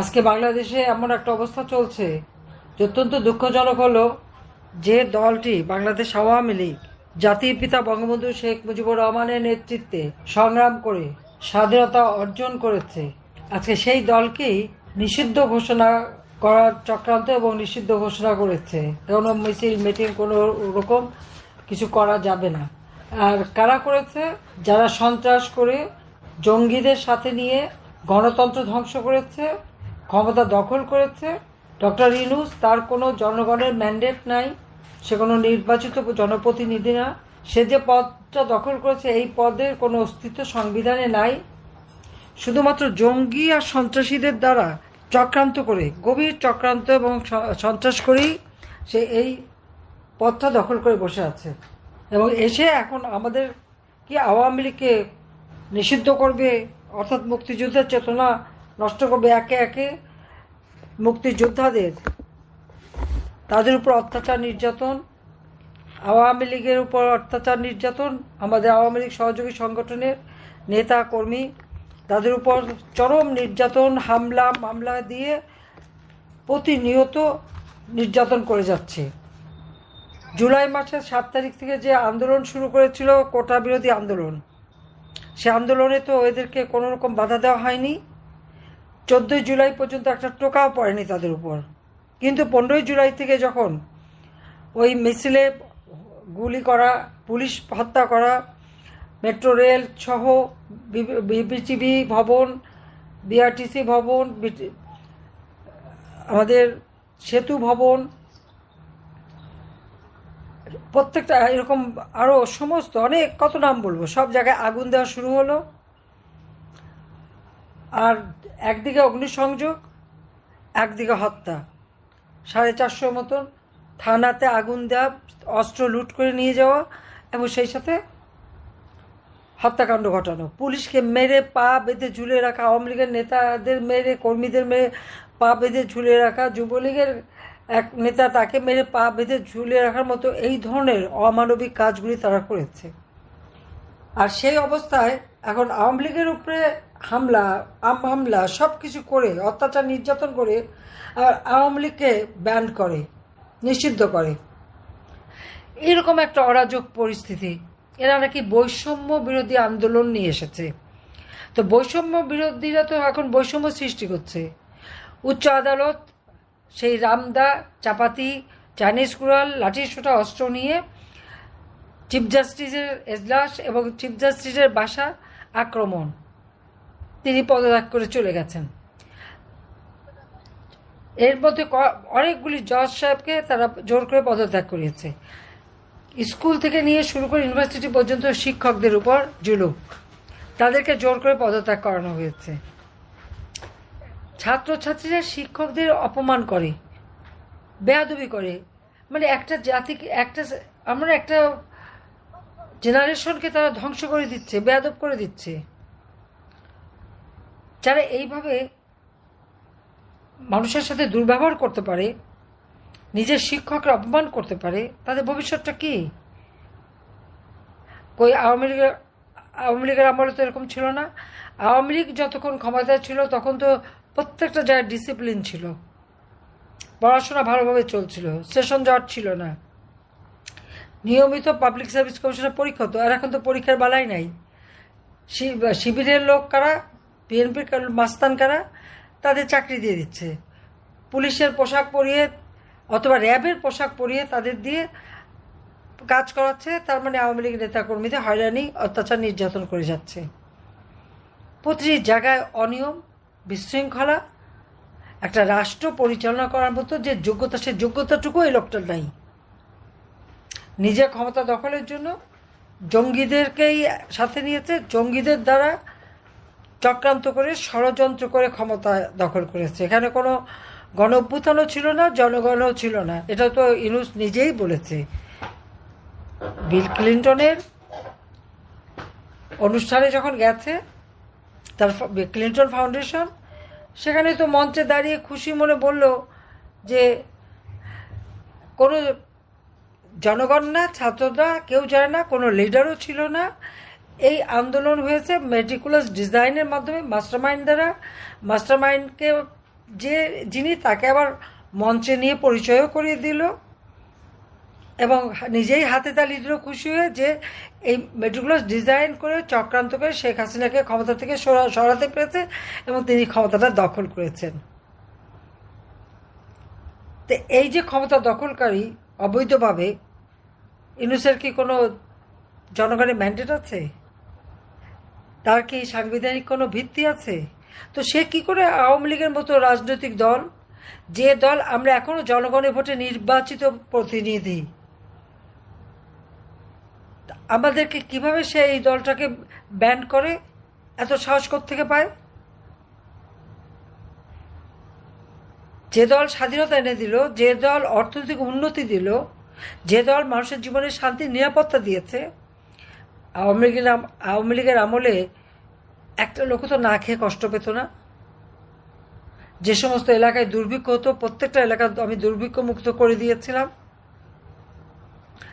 আজকে বাংলাদেশে এমন একটা অবস্থা চলছে অত্যন্ত দুঃখজনক হলো যে দলটি বাংলাদেশ আওয়ামী লীগ, জাতির পিতা বঙ্গবন্ধু শেখ মুজিবুর রহমানের নেতৃত্বে সংগ্রাম করে স্বাধীনতা অর্জন করেছে। আজকে সেই দলকেই নিষিদ্ধ ঘোষণা করার চক্রান্ত এবং নিষিদ্ধ ঘোষণা করেছে। কোনো মিছিল, মিটিং কোনো রকম কিছু করা যাবে না। আর কারা করেছে? যারা সন্ত্রাস করে জঙ্গিদের সাথে নিয়ে গণতন্ত্র ধ্বংস করেছে ক্ষমতা দখল করেছে। ডক্টর ইনুস, তার কোনো জনগণের ম্যান্ডেট নাই, সে কোনো নির্বাচিত জনপ্রতিনিধি না। সে যে পদটা দখল করেছে, এই পদের কোনো অস্তিত্ব সংবিধানে নাই। শুধুমাত্র জঙ্গি আর সন্ত্রাসীদের দ্বারা চক্রান্ত করে, গভীর চক্রান্ত এবং সন্ত্রাস করেই সে এই পথটা দখল করে বসে আছে। এবং এসে এখন আমাদের কি আওয়ামী লীগকে নিষিদ্ধ করবে, অর্থাৎ মুক্তিযুদ্ধের চেতনা নষ্ট করবে একে একে মুক্তিযোদ্ধাদের। তাদের উপর অত্যাচার নির্যাতন, আওয়ামী লীগের উপর অত্যাচার নির্যাতন, আমাদের আওয়ামী লীগ সহযোগী সংগঠনের নেতা, কর্মী, তাদের উপর চরম নির্যাতন, হামলা, মামলা দিয়ে প্রতিনিয়ত নির্যাতন করে যাচ্ছে। জুলাই মাসের সাত তারিখ থেকে যে আন্দোলন শুরু করেছিল কোটা বিরোধী আন্দোলন, সে আন্দোলনে তো এদেরকে কোনো রকম বাধা দেওয়া হয়নি। চোদ্দোই জুলাই পর্যন্ত একটা টোকাও পড়েনি তাদের উপর। কিন্তু পনেরোই জুলাই থেকে যখন ওই মিছিলে গুলি করা, পুলিশ হত্যা করা, মেট্রো রেল সহ বিবিটিভি ভবন, বিআরটিসি ভবন আমাদের সেতু ভবন, প্রত্যেকটা এরকম আরও সমস্ত অনেক, কত নাম বলব, সব জায়গায় আগুন দেওয়া শুরু হলো। আর একদিকে অগ্নিসংযোগ, একদিকে হত্যা। সাড়ে চারশোর মতন থানাতে আগুন দেওয়া অস্ত্র লুট করে নিয়ে যাওয়া এবং সেই সাথে হত্যাকাণ্ড ঘটানো। পুলিশকে মেরে পা বেঁধে ঝুলে রাখা, আওয়ামী লীগের নেতাদের মেরে, কর্মীদের মেরে পা বেঁধে ঝুলে রাখা, যুবলীগের এক নেতা তাকে মেরে পা বেঁধে ঝুলে রাখার মতো এই ধরনের অমানবিক কাজগুলি তারা করেছে। আর সেই অবস্থায় এখন আওয়ামী লীগের উপরে হামলা, আম হামলা সব কিছু করে, অত্যাচার নির্যাতন করে, আর আওয়ামী লীগকে ব্যান করে, নিষিদ্ধ করে। এরকম একটা অরাজক পরিস্থিতি। এরা নাকি বৈষম্য বিরোধী আন্দোলন নিয়ে এসেছে। তো বৈষম্য বিরোধীরা তো এখন বৈষম্য সৃষ্টি করছে। উচ্চ আদালত সেই রামদা, চাপাতি, চাইনিজ কুড়াল লাঠি সোটা অস্ত্র নিয়ে চিফ জাস্টিসের এজলাস এবং চিফ জাস্টিসের বাসা আক্রমণ। তিনি পদত্যাগ করে চলে গেছেন। এর মধ্যে অনেকগুলি জজ সাহেবকে তারা জোর করে পদত্যাগ করিয়েছে। স্কুল থেকে নিয়ে শুরু করে ইউনিভার্সিটি পর্যন্ত শিক্ষকদের উপর জুলুম। তাদেরকে জোর করে পদত্যাগ করানো হয়েছে। ছাত্রছাত্রীরা শিক্ষকদের অপমান করে, বেয়াদবি করে। মানে একটা জাতিকে, একটা আমরা একটা জেনারেশনকে তারা ধ্বংস করে দিচ্ছে, বেয়াদব করে দিচ্ছে। যারা এইভাবে মানুষের সাথে দুর্ব্যবহার করতে পারে, নিজের শিক্ষকরা অপমান করতে পারে, তাদের ভবিষ্যৎটা কি? কই আওয়ামী লীগের আওয়ামী লীগের আমলে তো এরকম ছিল না। আওয়ামী লীগ যতক্ষণ ক্ষমতায় ছিল, তখন তো প্রত্যেকটা জায়গায় ডিসিপ্লিন ছিল। পড়াশোনা ভালোভাবে চলছিল সেশন জট ছিল না। নিয়মিত পাবলিক সার্ভিস কমিশনের পরীক্ষা হতো, আর এখন তো পরীক্ষার বালাই নাই। শিবিরের লোক কারা? বিএনপির মাস্তান কারা? তাদের চাকরি দিয়ে দিচ্ছে। পুলিশের পোশাক পরিয়ে অথবা র্যাবের পোশাক পরিয়ে তাদের দিয়ে কাজ করাচ্ছে। তার মানে আওয়ামী লীগ নেতাকর্মীদের হয়রানি, অত্যাচার নির্যাতন করে যাচ্ছে। প্রতিটি জায়গায় অনিয়ম, বিশৃঙ্খলা, একটা রাষ্ট্র পরিচালনা করার মতো যে যোগ্যতা, সে যোগ্যতাটুকু এই লোকটার নাই। নিজের ক্ষমতা দখলের জন্য জঙ্গিদেরকেই সাথে নিয়েছে। জঙ্গিদের দ্বারা চক্রান্ত করে ষড়যন্ত্র করে ক্ষমতা দখল করেছে। এখানে কোনো গণ অভ্যুত্থানও ছিল না, জনগণও ছিল না। এটা তো ইনুস নিজেই বলেছে। বিল ক্লিন্টনের অনুষ্ঠানে যখন গেছে, তার ক্লিন্টন ফাউন্ডেশন, সেখানে তো মঞ্চে দাঁড়িয়ে খুশি মনে বলল যে, কোনো জনগণ না, ছাত্ররা, কেউ যায় না, কোনো লিডারও ছিল না। এই আন্দোলন হয়েছে মেটিকুলাস ডিজাইনের মাধ্যমে মাস্টার মাইন্ড দ্বারা। মাস্টার মাইন্ডকে যে যিনি তাকে আবার মঞ্চে নিয়ে পরিচয়ও করিয়ে দিল এবং নিজেই হাতে তালি দিল খুশি হয়ে যে এই মেট্রোগুলো ডিজাইন করে চক্রান্ত করে শেখ হাসিনাকে ক্ষমতা থেকে সরা- সরাতে পেরেছে এবং তিনি ক্ষমতাটা দখল করেছেন। তো এই যে ক্ষমতা দখলকারী অবৈধভাবে ইউনুসের কি কোনো জনগণের ম্যান্ডেট আছে? তার কি সাংবিধানিক কোনো ভিত্তি আছে? তো সে কি করে আওয়ামী লীগের মতো রাজনৈতিক দল, যে দল আমরা এখনও জনগণের ভোটে নির্বাচিত প্রতিনিধি, আমাদেরকে কীভাবে সে এই দলটাকে ব্যান করে? এত সাহস থেকে পায়? যে দল স্বাধীনতা এনে দিল, যে দল অর্থনৈতিক উন্নতি দিল, যে দল মানুষের জীবনে শান্তি, নিরাপত্তা দিয়েছে আওয়ামী লীগের আওয়ামী লীগের আমলে একটা লোক তো না খেয়ে কষ্ট পেত না। যে সমস্ত এলাকায় দুর্ভিক্ষ হতো, প্রত্যেকটা এলাকা আমি দুর্ভিক্ষ মুক্ত করে দিয়েছিলাম।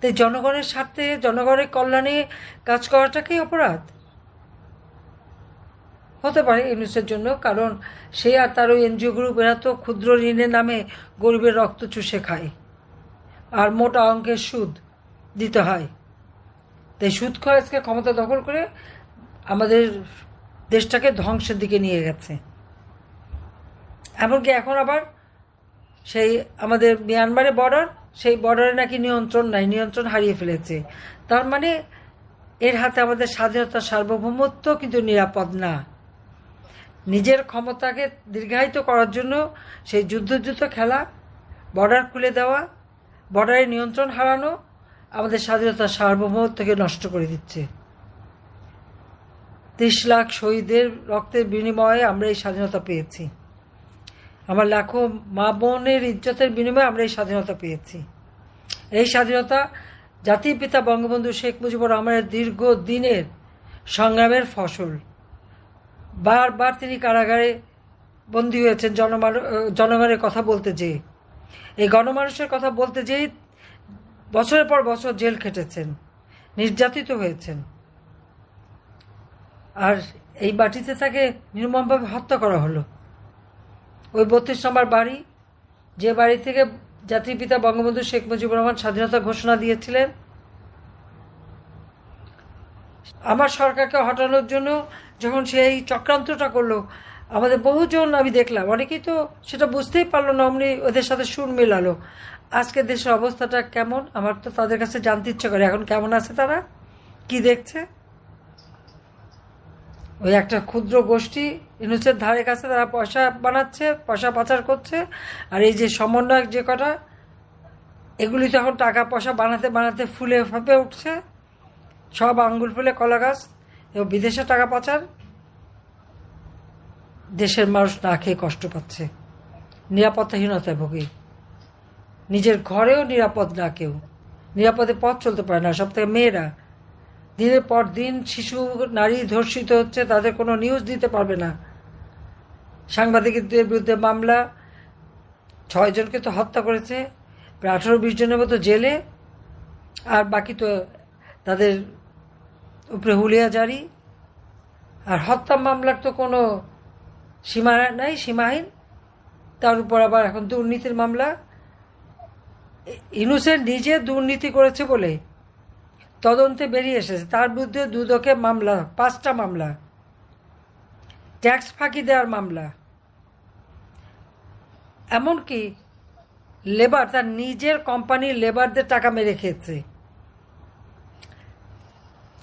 তাই জনগণের স্বার্থে, জনগণের কল্যাণে কাজ করাটাকেই অপরাধ? হতে পারে ইউনুসের জন্য, কারণ সে আর তার ওই এনজিও গ্রুপ, এরা তো ক্ষুদ্র ঋণের নামে গরিবের রক্ত চুষে খায়। আর মোটা অঙ্কের সুদ দিতে হয়। তাই সুদ খরচকে ক্ষমতা দখল করে আমাদের দেশটাকে ধ্বংসের দিকে নিয়ে গেছে। এমনকি এখন আবার সেই আমাদের মিয়ানমারে বর্ডার সেই বর্ডারে নাকি নিয়ন্ত্রণ নাই, নিয়ন্ত্রণ হারিয়ে ফেলেছে। তার মানে এর হাতে আমাদের স্বাধীনতা সার্বভৌমত্ব কিন্তু নিরাপদ না। নিজের ক্ষমতাকে দীর্ঘায়িত করার জন্য সেই যুদ্ধ যুদ্ধ খেলা বর্ডার খুলে দেওয়া বর্ডারে নিয়ন্ত্রণ হারানো আমাদের স্বাধীনতা সার্বভৌমত্বকে নষ্ট করে দিচ্ছে। ত্রিশ লাখ শহীদের রক্তের বিনিময়ে আমরা এই স্বাধীনতা পেয়েছি। আমার লাখো মা বোনের ইজ্জতের বিনিময়ে আমরা এই স্বাধীনতা পেয়েছি। এই স্বাধীনতা জাতির পিতা বঙ্গবন্ধু শেখ মুজিবুর রহমানের দীর্ঘ দিনের সংগ্রামের ফসল। বারবার তিনি কারাগারে বন্দী হয়েছেন। জনমান, জনগণের কথা বলতে যেয়ে। এই গণমানুষের কথা বলতে যেয়ে বছরের পর বছর জেল খেটেছেন, নির্যাতিত হয়েছেন। আর এই বাটিতে তাকে নির্মমভাবে হত্যা করা হলো। ওই বত্রিশ নম্বর বাড়ি, যে বাড়ি থেকে জাতির পিতা বঙ্গবন্ধু শেখ মুজিবুর রহমান স্বাধীনতা ঘোষণা দিয়েছিলেন, আমার সরকারকে হটানোর জন্য যখন সেই চক্রান্তটা করল, আমাদের বহুজন আমি দেখলাম, অনেকেই তো সেটা বুঝতেই পারল না, অমনি ওদের সাথে সুর মেলালো। আজকে দেশের অবস্থাটা কেমন? আমার তো তাদের কাছে জানতে ইচ্ছে করে। এখন কেমন আছে তারা? কি দেখছে? ওই একটা ক্ষুদ্র গোষ্ঠী ইউনুসের ধারে কাছে তারা পয়সা বানাচ্ছে, পয়সা পাচার করছে, আর এই যে সমন্বয়ক যে কটা, এগুলি তখন টাকা পয়সা বানাতে বানাতে ফুলে ফাঁপে উঠছে। সব আঙ্গুল ফুলে কলা গাছ এবং বিদেশে টাকা পাচার। দেশের মানুষ না খেয়ে কষ্ট পাচ্ছে। নিরাপত্তাহীনতায় ভোগে। নিজের ঘরেও নিরাপদ না কেউ। নিরাপদে পথ চলতে পারে না। সব থেকে মেয়েরা দিনের পর দিন শিশু, নারী ধর্ষিত হচ্ছে, তাদের কোনো নিউজ দিতে পারবে না। সাংবাদিকদের বিরুদ্ধে মামলা ছয়জনকে তো হত্যা করেছে, প্রায় আঠারো, বিশ জনের মতো জেলে, আর বাকি তো তাদের উপরে হুলিয়া জারি। আর হত্যা মামলার তো কোনো সীমা নাই, সীমাহীন। তার উপর আবার এখন দুর্নীতির মামলা। ইনুসেন নিজে দুর্নীতি করেছে বলে তদন্তে বেরিয়ে এসেছে। তার বিরুদ্ধে দুদকে মামলা, পাঁচটা মামলা। ট্যাক্স ফাঁকি দেওয়ার মামলা। এমনকি লেবার, তার নিজের কোম্পানির লেবারদের টাকা মেরে খেয়েছে।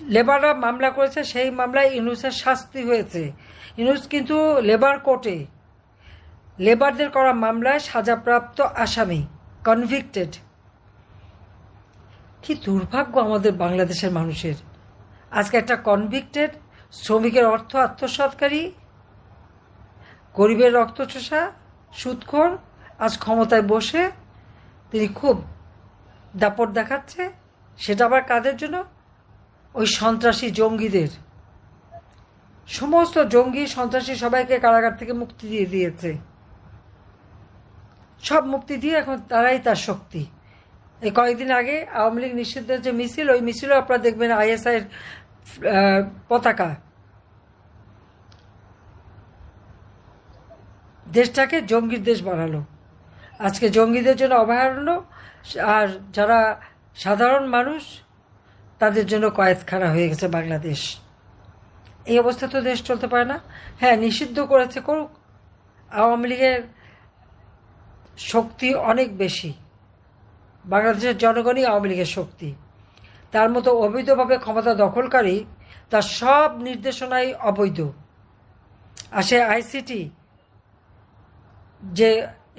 লেবাররা মামলা করেছে, সেই মামলায় ইনুসের শাস্তি হয়েছে। ইনুস কিন্তু লেবার কোর্টে। লেবারদের করা মামলায় সাজাপ্রাপ্ত আসামি। কনভিক্টেড কি দুর্ভাগ্য আমাদের বাংলাদেশের মানুষের। আজকে একটা কনভিক্টেড শ্রমিকের অর্থ আত্মসাৎকারী, গরিবের রক্তচোষা সুদখোর, আজ ক্ষমতায় বসে তিনি খুব দাপট দেখাচ্ছে, সেটা আবার কাদের জন্য? ওই সন্ত্রাসী জঙ্গিদের। সমস্ত জঙ্গি সন্ত্রাসী সবাইকে কারাগার থেকে মুক্তি দিয়ে দিয়েছে। সব মুক্তি দিয়ে এখন তারাই তার শক্তি। এই কয়েকদিন আগে আওয়ামী লীগ নিষিদ্ধের যে মিছিল, ওই মিছিলও আপনারা দেখবেন আইএসআই এর পতাকা। দেশটাকে জঙ্গির দেশ বানালো। আজকে জঙ্গিদের জন্য অভয়ারণ্য, আর যারা সাধারণ মানুষ, তাদের জন্য কয়েদখানা হয়ে গেছে বাংলাদেশ। এই অবস্থা তো দেশ চলতে পারে না। হ্যাঁ নিষিদ্ধ করেছে করুক। আওয়ামী লীগের শক্তি অনেক বেশি। বাংলাদেশের জনগণই আওয়ামী লীগের শক্তি। তার মতো অবৈধভাবে ক্ষমতা দখলকারী, তার সব নির্দেশনাই অবৈধ। আর সে আইসিটি, যে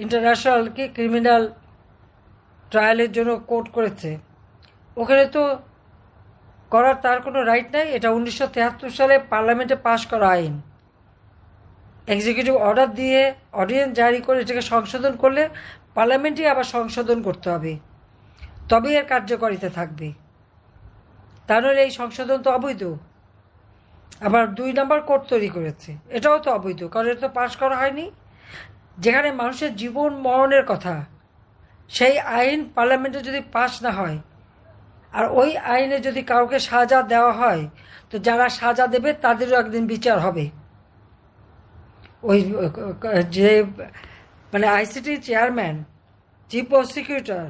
ইন্টারন্যাশনাল কি ক্রিমিনাল ট্রায়ালের জন্য কোর্ট করেছে, ওখানে তো করার তার কোনো রাইট নাই। এটা উনিশশো সালে পার্লামেন্টে পাশ করা আইন। এক্সিকিউটিভ অর্ডার দিয়ে অর্ডিনেন্স জারি করে এটাকে সংশোধন করলে পার্লামেন্টই আবার সংশোধন করতে হবে। তবেই এর কার্যকারিতা থাকবে। তা নাহলে এই সংশোধন তো অবৈধ। আবার দুই নম্বর কোর্ট তৈরি করেছে। এটাও তো অবৈধ, কারণ এটা তো পাশ করা হয়নি। যেখানে মানুষের জীবন মরণের কথা, সেই আইন পার্লামেন্টে যদি পাশ না হয়, আর ওই আইনে যদি কাউকে সাজা দেওয়া হয়, তো যারা সাজা দেবে তাদেরও একদিন বিচার হবে। ওই যে মানে আইসিটি চেয়ারম্যান চিফ প্রসিকিউটর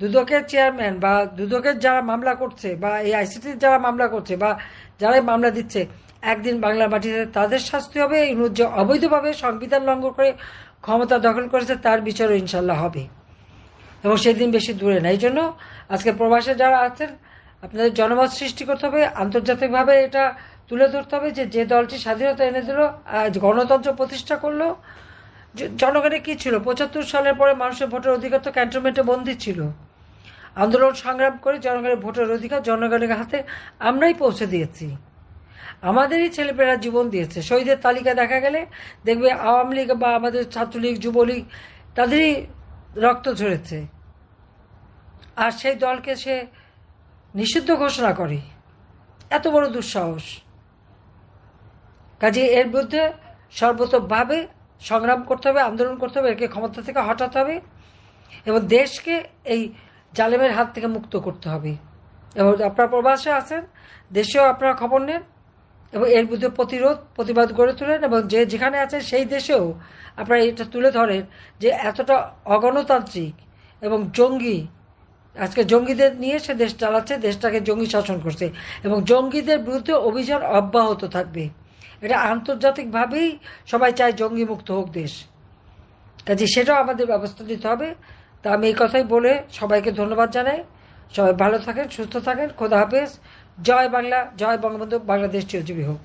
দুদকের চেয়ারম্যান বা দুদকের যারা মামলা করছে বা এই আইসিটির যারা মামলা করছে বা যারাই মামলা দিচ্ছে, একদিন বাংলা মাটিতে তাদের শাস্তি হবে, এই যে অবৈধভাবে সংবিধান লঙ্ঘন করে ক্ষমতা দখল করেছে, তার বিচারও ইনশাল্লাহ হবে। এবং সেদিন বেশি দূরে না। এই জন্য আজকে প্রবাসে যারা আছেন, আপনাদের জনমত সৃষ্টি করতে হবে। আন্তর্জাতিকভাবে এটা তুলে ধরতে হবে যে যে দলটি স্বাধীনতা এনে দিল গণতন্ত্র প্রতিষ্ঠা করল। জনগণের কী ছিল? পঁচাত্তর সালের পরে মানুষের ভোটের অধিকার তো ক্যান্টনমেন্টে বন্দী ছিল। আন্দোলন সংগ্রাম করে জনগণের ভোটের অধিকার জনগণের হাতে আমরাই পৌঁছে দিয়েছি। আমাদেরই ছেলেপেলেরা জীবন দিয়েছে। শহীদের তালিকা দেখা গেলে দেখবে আওয়ামী লীগ বা আমাদের ছাত্রলীগ, যুবলীগ, তাদেরই রক্ত ঝরেছে। আর সেই দলকে সে নিষিদ্ধ ঘোষণা করে। এত বড় দুঃসাহস। কাজে এর বিরুদ্ধে সর্বতভাবে সংগ্রাম করতে হবে, আন্দোলন করতে হবে, একে ক্ষমতা থেকে হটাতে হবে এবং দেশকে এই জালেমের হাত থেকে মুক্ত করতে হবে। এবং আপনারা প্রবাসে আছেন, দেশেও আপনারা খবর নেন এবং এর বিরুদ্ধে প্রতিরোধ, প্রতিবাদ গড়ে তোলেন এবং যে যেখানে আছে সেই দেশেও আপনারা এটা তুলে ধরেন যে এতটা অগণতান্ত্রিক এবং জঙ্গি, আজকে জঙ্গিদের নিয়ে সে দেশ চালাচ্ছে, দেশটাকে জঙ্গি শাসন করছে এবং জঙ্গিদের বিরুদ্ধে অভিযান অব্যাহত থাকবে। এটা আন্তর্জাতিকভাবেই সবাই চায় জঙ্গি মুক্ত হোক দেশ। কাজে সেটাও আমাদের ব্যবস্থা নিতে হবে। তা আমি এই কথাই বলে সবাইকে ধন্যবাদ জানাই। সবাই ভালো থাকেন, সুস্থ থাকেন। খোদা হাফেজ। জয় বাংলা, জয় বঙ্গবন্ধু। বাংলাদেশ চিরজীবী হোক!